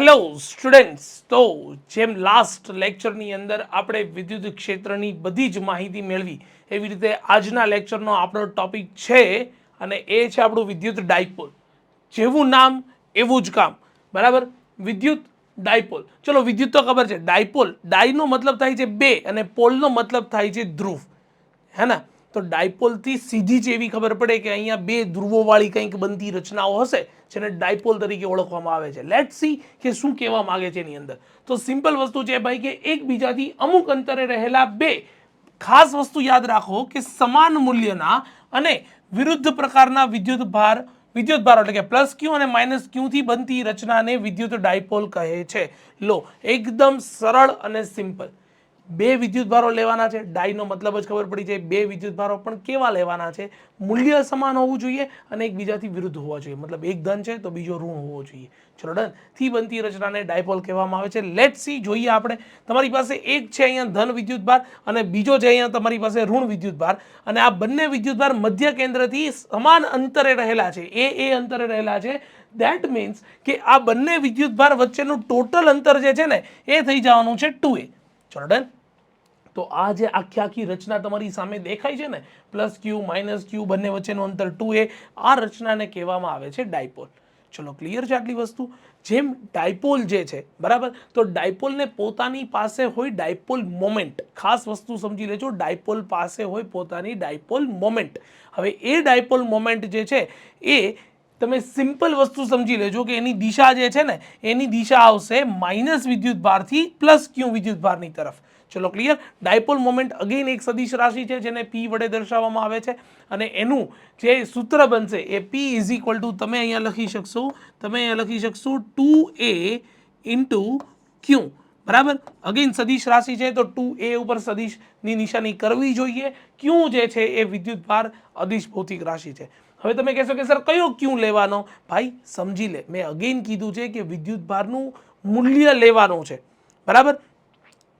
Hello students તો જેમ last લેક્ચરની અંદર આપણે વિદ્યુત ક્ષેત્રની બધી જ માહિતી મેળવી, એવી રીતે આજના લેક્ચરનો આપણો ટોપિક છે અને એ છે આપણું વિદ્યુત ડાયપોલ જેવું નામ, એવું જ કામ. બરાબર? વિદ્યુત ડાયપોલ ચલો, વિદ્યુત તો ખબર છે. ડાયપોલ ડાયનો મતલબ થાય છે બે અને પોલનો મતલબ થાય છે ધ્રુવ. હે ને? તો ડાયપોલથી સીધી જ એવી ખબર પડે કે અહીંયા બે ધ્રુવોવાળી કંઈક બનતી રચનાઓ હશે, જેને ડાયપોલ તરીકે ઓળખવામાં આવે છે. લેટ સી કે શું કહેવા માંગે છે એની અંદર. તો સિમ્પલ વસ્તુ છે ભાઈ કે એકબીજાથી અમુક અંતરે રહેલા બે ખાસ વસ્તુ યાદ રાખો કે સમાન મૂલ્યના અને વિરુદ્ધ પ્રકારના વિદ્યુત ભાર વિદ્યુત ભાર એટલે કે પ્લસ ક્યુ અને માઇનસ ક્યુથી બનતી રચનાને વિદ્યુત ડાયપોલ કહે છે. લો, એકદમ સરળ અને સિમ્પલ બે વિદ્યુત ભારો લેવાના છે. ડાયનો મતલબ જ ખબર પડી જાય. બે વિદ્યુત ભારો પણ કેવા લેવાના છે? મૂલ્ય સમાન હોવું જોઈએ અને એકબીજાથી વિરુદ્ધ હોવા જોઈએ. મતલબ એક ધન છે તો બીજો ઋણ હોવો જોઈએ. ચલો ડન. થી બનતી રચનાને ડાયપોલ કહેવામાં આવે છે. લેટ સી જોઈએ આપણે. તમારી પાસે એક છે અહીંયા ધન વિદ્યુત ભાર અને બીજો છે અહીંયા તમારી પાસે ઋણ વિદ્યુત ભાર અને આ બંને વિદ્યુત ભાર મધ્ય કેન્દ્રથી સમાન અંતરે રહેલા છે. એ એ અંતરે રહેલા છે. દેટ મીન્સ કે આ બંને વિદ્યુતભાર વચ્ચેનું ટોટલ અંતર જે છે ને, એ થઈ જવાનું છે ટુ એ ચલો ડન. તો આ જે આખી આખી રચના તમારી સામે દેખાય છે ને પ્લસ ક્યુ માઇનસ ક્યુ બંને વચ્ચેનું અંતર ટુ એ આ રચનાને કહેવામાં આવે છે ડાયપોલ ચલો ક્લિયર છે આટલી વસ્તુ? જેમ ડાયપોલ જે છે, બરાબર? તો ડાયપોલને પોતાની પાસે હોય ડાયપોલ મોમેન્ટ ખાસ વસ્તુ સમજી લેજો ડાયપોલ પાસે હોય પોતાની ડાયપોલ મોમેન્ટ હવે એ ડાયપોલ મોમેન્ટ જે છે, એ તમે સિમ્પલ વસ્તુ સમજી લેજો કે એની દિશા જે છે ને, એની દિશા આવશે માઇનસ વિદ્યુત ભારથી પ્લસ ક્યુ વિદ્યુત ભારની તરફ. ચલો ક્લિયર ડાયપોલ મોમેન્ટ અગેન એક સદિશ રાશિ છે જેને પી વડે દર્શાવવામાં આવે છે અને એનું જે સૂત્ર બનશે એ પી ઇઝ ઇક્વલ ટુ તમે અહીંયા લખી શકશો, તમે અહીંયા લખી શકશો ટુ એ ઇન્ટુ ક્યુ બરાબર? અગેન સદિશ રાશિ છે તો ટુ એ ઉપર સદિશની નિશાની કરવી જોઈએ. ક્યુ જે છે એ વિદ્યુત ભાર અદિશ ભૌતિક રાશિ છે. હવે તમે કહેશો કે, સર, કયો ક્યુ લેવાનો? ભાઈ, સમજી લે. મેં અગેન કીધું છે કે વિદ્યુત ભારનું મૂલ્ય લેવાનું છે. બરાબર?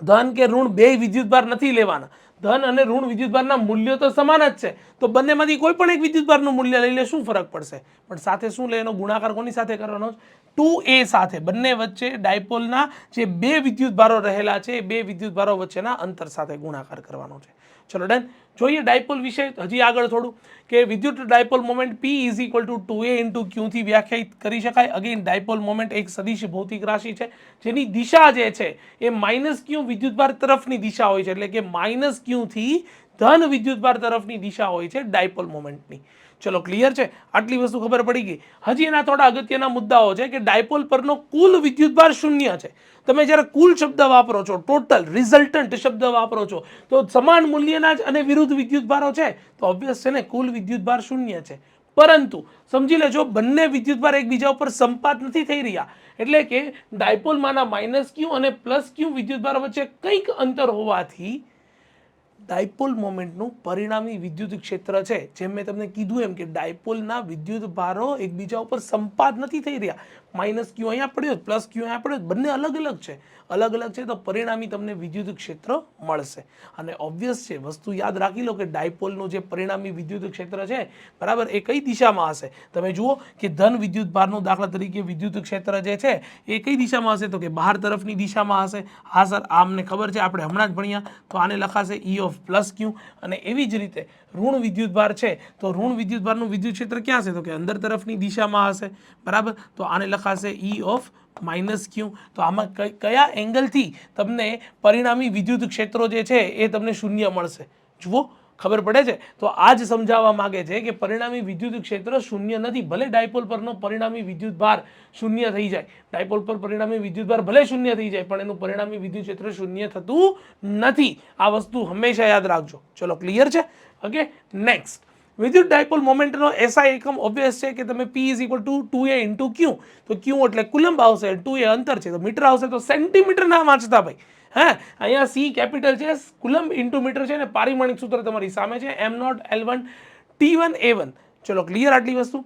ધન કે ઋણ બે વિદ્યુતભાર નથી લેવાના. ધન અને ઋણ વિદ્યુતભારના મૂલ્યો તો સમાન જ છે. તો બંનેમાંથી કોઈ પણ એક વિદ્યુતભારનું મૂલ્ય લઈ લે, શું ફરક પડશે? પણ સાથે શું લે, એનો ગુણાકાર કોની સાથે કરવાનો ટુ એ સાથે. બંને વચ્ચે ડાયપોલના જે બે વિદ્યુતભારો રહેલા છે, એ બે વિદ્યુતભારો વચ્ચેના અંતર સાથે ગુણાકાર કરવાનો છે. ચલો, ડન. જોઈએ ડાયપોલ વિશે હજી આગળ થોડું. કે વિદ્યુત dipole moment P is equal to to two into ક્યુથી વ્યાખ્યાયિત કરી શકાય. અગેન ડાયપોલ મોમેન્ટ એક સદિશ ભૌતિક રાશિ છે, જેની દિશા જે છે, એ માઇનસ ક્યુ વિદ્યુતભાર તરફની દિશા હોય છે, એટલે કે માઇનસ ક્યુથી ધન વિદ્યુતભાર તરફની દિશા હોય છે ડાયપોલ મોમેન્ટની. ચલો ક્લિયર છે? આટલી વસ્તુ ખબર પડી ગઈ. હજી એના થોડા અગત્યના મુદ્દાઓ છે કે ડાયપોલ પરનો કુલ વિદ્યુતભાર શૂન્ય છે. તમે જ્યારે કુલ શબ્દ વાપરો છો ટોટલ રિઝલ્ટન્ટ શબ્દ વાપરો છો, તો સમાન મૂલ્યના જ અને વિરુદ્ધ વિદ્યુતભારો છે, તો ઓબ્વિયસ છે ને, કુલ વિદ્યુતભાર શૂન્ય છે. પરંતુ, સમજી લેજો, બંને વિદ્યુતભાર એકબીજા ઉપર સંપાત નથી થઈ રહ્યા. એટલે કે ડાયપોલમાંના માઇનસ ક્યુ અને પ્લસ ક્યુ વિદ્યુતભાર વચ્ચે કંઈક અંતર હોવાથી ડાયપોલ મોમેન્ટનું પરિણામી વિદ્યુત ક્ષેત્ર છે. જેમ મેં તમને કીધું એમ કે ડાયપોલના વિદ્યુત ભારો એકબીજા ઉપર સંપાદ નથી થઈ રહ્યા. માઇનસ ક્યુ અહીંયા પડ્યો પ્લસ ક્યુ અહીંયા પડ્યો બંને અલગ અલગ છે. અલગ અલગ છે તો પરિણામી તમને વિદ્યુત ક્ષેત્ર મળશે. અને ઓબ્વિયસ છે, વસ્તુ યાદ રાખી લો કે ડાયપોલનું જે પરિણામી વિદ્યુત ક્ષેત્ર છે, બરાબર, એ કઈ દિશામાં હશે? તમે જુઓ કે ધન વિદ્યુત ભારનું દાખલા તરીકે વિદ્યુત ક્ષેત્ર જે છે, એ કઈ દિશામાં હશે? તો કે બહાર તરફની દિશામાં હશે. હા, સર આ અમને ખબર છે, આપણે હમણાં જ ભણ્યા. તો આને લખાશે ઈ ઓફ પ્લસ ક્યુ અને એવી જ રીતે ઋણ વિદ્યુતભાર છે, તો ઋણ વિદ્યુતભારનું વિદ્યુત ક્ષેત્ર ક્યાં હશે? તો કે અંદર તરફની દિશામાં હશે. બરાબર? તો આને લખાશે ઈ ઓફ માઇનસ ક્યુ તો આમાં કયા એંગલથી તમને પરિણામી વિદ્યુત ક્ષેત્રો જે છે એ તમને શૂન્ય મળશે? જુઓ, ખબર પડે છે? તો આ જ સમજાવવા માગે છે કે પરિણામી વિદ્યુત ક્ષેત્ર શૂન્ય નથી, ભલે ડાયપોલ પરનો પરિણામી વિદ્યુત ભાર શૂન્ય થઈ જાય. ડાયપોલ પર પરિણામી વિદ્યુત ભાર ભલે શૂન્ય થઈ જાય, પણ એનું પરિણામી વિદ્યુત ક્ષેત્ર શૂન્ય થતું નથી. આ વસ્તુ હંમેશા યાદ રાખજો. ચલો ક્લિયર છે? ઓકે નેક્સ્ટ વિદ્યુત ડાયપોલ મોમેન્ટનો એસઆઈ એકમ ઓબ્વિયસ છે કે તમે P is equal to two A into Q તો ક્યુ એટલે કુલંબ આવશે ટુ એ અંતર છે. તો મીટર આવશે તો સેન્ટીમીટર ના વાંચતા ભાઈ. હે? અહીંયા સી કેપિટલ છે, કુલંબ ઇન્ટુ મીટર છે ને પારિમાણિક સૂત્ર તમારી સામે છે M naught L one T one A one ચલો ક્લિયર આટલી વસ્તુ?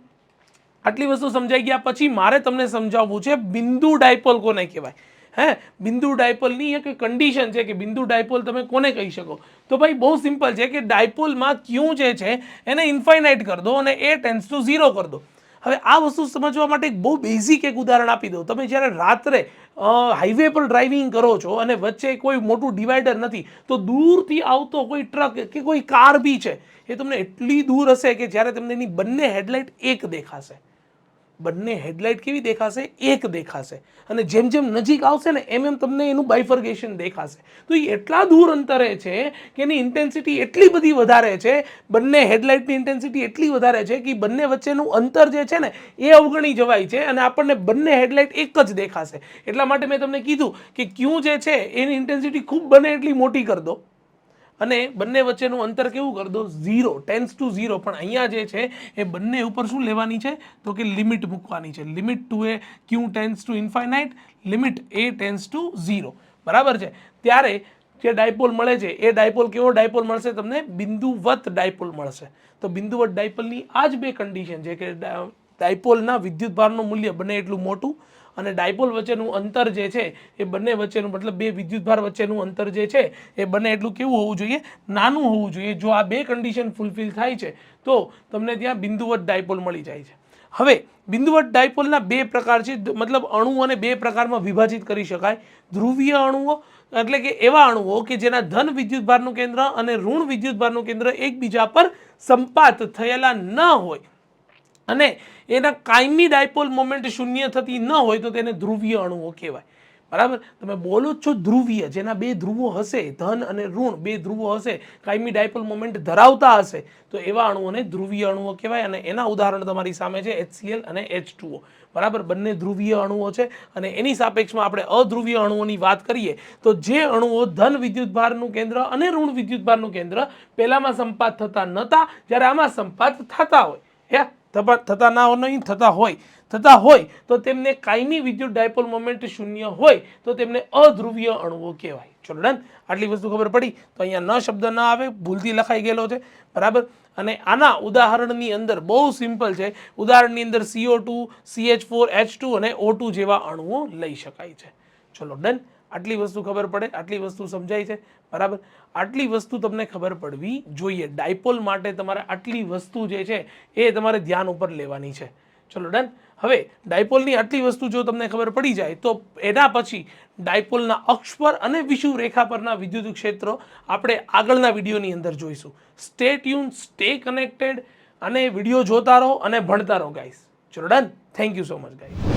આટલી વસ્તુ સમજાઈ ગયા. પછી મારે તમને સમજાવવું છે, બિંદુ ડાયપોલ કોને કહેવાય? હે? બિંદુ ડાયપોલની એક કન્ડિશન છે કે બિંદુ ડાયપોલ તમે કોને કહી શકો? તો ભાઈ બહુ સિમ્પલ છે કે ડાયપોલમાં ક્યુ જે છે એને ઇન્ફાઇનાઇટ કરી દો અને એ ટેન્સ ટુ ઝીરો કરી દો. હવે આ વસ્તુ સમજવા માટે એક બહુ બેઝિક એક ઉદાહરણ આપી દઉં. તમે જ્યારે રાત્રે હાઈવે પર ડ્રાઇવિંગ કરો છો અને વચ્ચે કોઈ મોટું ડિવાઈડર નથી, તો દૂરથી આવતો કોઈ ટ્રક કે કોઈ કાર બી છે, એ તમને એટલી દૂર હશે કે જ્યારે તમને એની બંને હેડલાઇટ એક દેખાશે. બંને હેડલાઇટ કેવી દેખાશે? એક દેખાશે. અને જેમ જેમ નજીક આવશે ને, એમ એમ તમને એનું બાયફર્ગેશન દેખાશે. તો એ એટલા દૂર અંતરે છે કે એની ઇન્ટેન્સિટી એટલી બધી વધારે છે, બંને હેડલાઇટની ઇન્ટેન્સિટી એટલી વધારે છે કે બંને વચ્ચેનું અંતર જે છે ને, એ અવગણી જવાય છે અને આપણને બંને હેડલાઇટ એક જ દેખાશે. એટલા માટે મેં તમને કીધું કે ક્યુ જે છે, એની ઇન્ટેન્સિટી ખૂબ બને એટલી મોટી કરી દો. અને બંને વચ્ચેનું અંતર કેવું કરી દો ઝીરો ટેન્સ ટુ ઝીરો. પણ અહીંયા જે છે, એ બંને ઉપર શું લેવાની છે? તો કે લિમિટ મૂકવાની છે. Limit two A Q tends to infinite limit A tends to zero. બરાબર છે? ત્યારે જે ડાયપોલ મળે છે, એ ડાયપોલ કેવો ડાયપોલ મળશે તમને? બિંદુવત ડાયપોલ મળશે. તો બિંદુવત ડાયપોલની આ જ બે કન્ડિશન છે કે ડાયપોલના વિદ્યુતભારનું મૂલ્ય બને એટલું મોટું અને ડાયપોલ વચ્ચેનું અંતર જે છે, એ બંને વચ્ચેનું મતલબ બે વિદ્યુતભાર વચ્ચેનું અંતર જે છે, એ બંને એટલું કેવું હોવું જોઈએ? નાનું હોવું જોઈએ. જો આ બે કન્ડિશન ફૂલફિલ થાય છે, તો તમને ત્યાં બિંદુવત ડાયપોલ મળી જાય છે. હવે બિંદુવટ ડાયપોલના બે પ્રકાર છે મતલબ અણુઓને બે પ્રકારમાં વિભાજિત કરી શકાય. ધ્રુવીય અણુઓ, એટલે કે એવા અણુઓ કે જેના ધન વિદ્યુતભારનું કેન્દ્ર અને ઋણ વિદ્યુતભારનું કેન્દ્ર એકબીજા પર સંપાત થયેલા ન હોય. અને એના કાયમી ડાયપોલ મોમેન્ટ શૂન્ય થતી ન હોય તો તેને ધ્રુવીય અણુઓ કહેવાય. બરાબર? તમે બોલો છો ધ્રુવીય, જેના બે ધ્રુવો હશે, ધન અને ઋણ, બે ધ્રુવો હશે, કાયમી ડાયપોલ મોમેન્ટ ધરાવતા હશે, તો એવા અણુઓને ધ્રુવીય અણુઓ કહેવાય અને એના ઉદાહરણ તમારી સામે છે HCl અને H2O બરાબર? બંને ધ્રુવીય અણુઓ છે અને એની સાપેક્ષમાં આપણે અધ્રુવીય અણુઓની વાત કરીએ, તો જે અણુઓ ધન વિદ્યુતભારનું કેન્દ્ર અને ઋણ વિદ્યુતભારનું કેન્દ્ર પહેલામાં સંપાત થતા નહોતા જ્યારે આમાં સંપાત થતા હોય. હે? થતા ના હોય, નહીં થતા હોય. થતા હોય તો તેમને કાયમી વિદ્યુત ડાયપોલ મોમેન્ટ શૂન્ય હોય તો તેમને અધ્રુવીય અણુઓ કહેવાય. ચલો ડન. આટલી વસ્તુ ખબર પડી તો અહીંયા ન શબ્દ ન આવે, ભૂલથી લખાઈ ગયેલો છે. બરાબર? અને આના ઉદાહરણની અંદર બહુ સિમ્પલ છે. ઉદાહરણની અંદર CO two CH four H two અને ઓ ટુ જેવા અણુઓ લઈ શકાય છે. ચલો ડન. આટલી વસ્તુ ખબર પડે, આટલી વસ્તુ સમજાય છે. બરાબર? આટલી વસ્તુ તમને ખબર પડવી જોઈએ. ડાયપોલ માટે તમારે આટલી વસ્તુ જે છે એ તમારે ધ્યાન ઉપર લેવાની છે. ચલો, ડન? હવે, ડાયપોલની આટલી વસ્તુ જો તમને ખબર પડી જાય, તો એના પછી ડાયપોલના અક્ષ પર અને વિષુવ રેખા પરના વિદ્યુત ક્ષેત્રો આપણે આગળના વિડીયોની અંદર જોઈશું. સ્ટે ટ્યુન સ્ટે કનેક્ટેડ અને વીડિયો જોતા રહો અને ભણતા રહો ગાઈસ ચલો, done? Thank you so much guys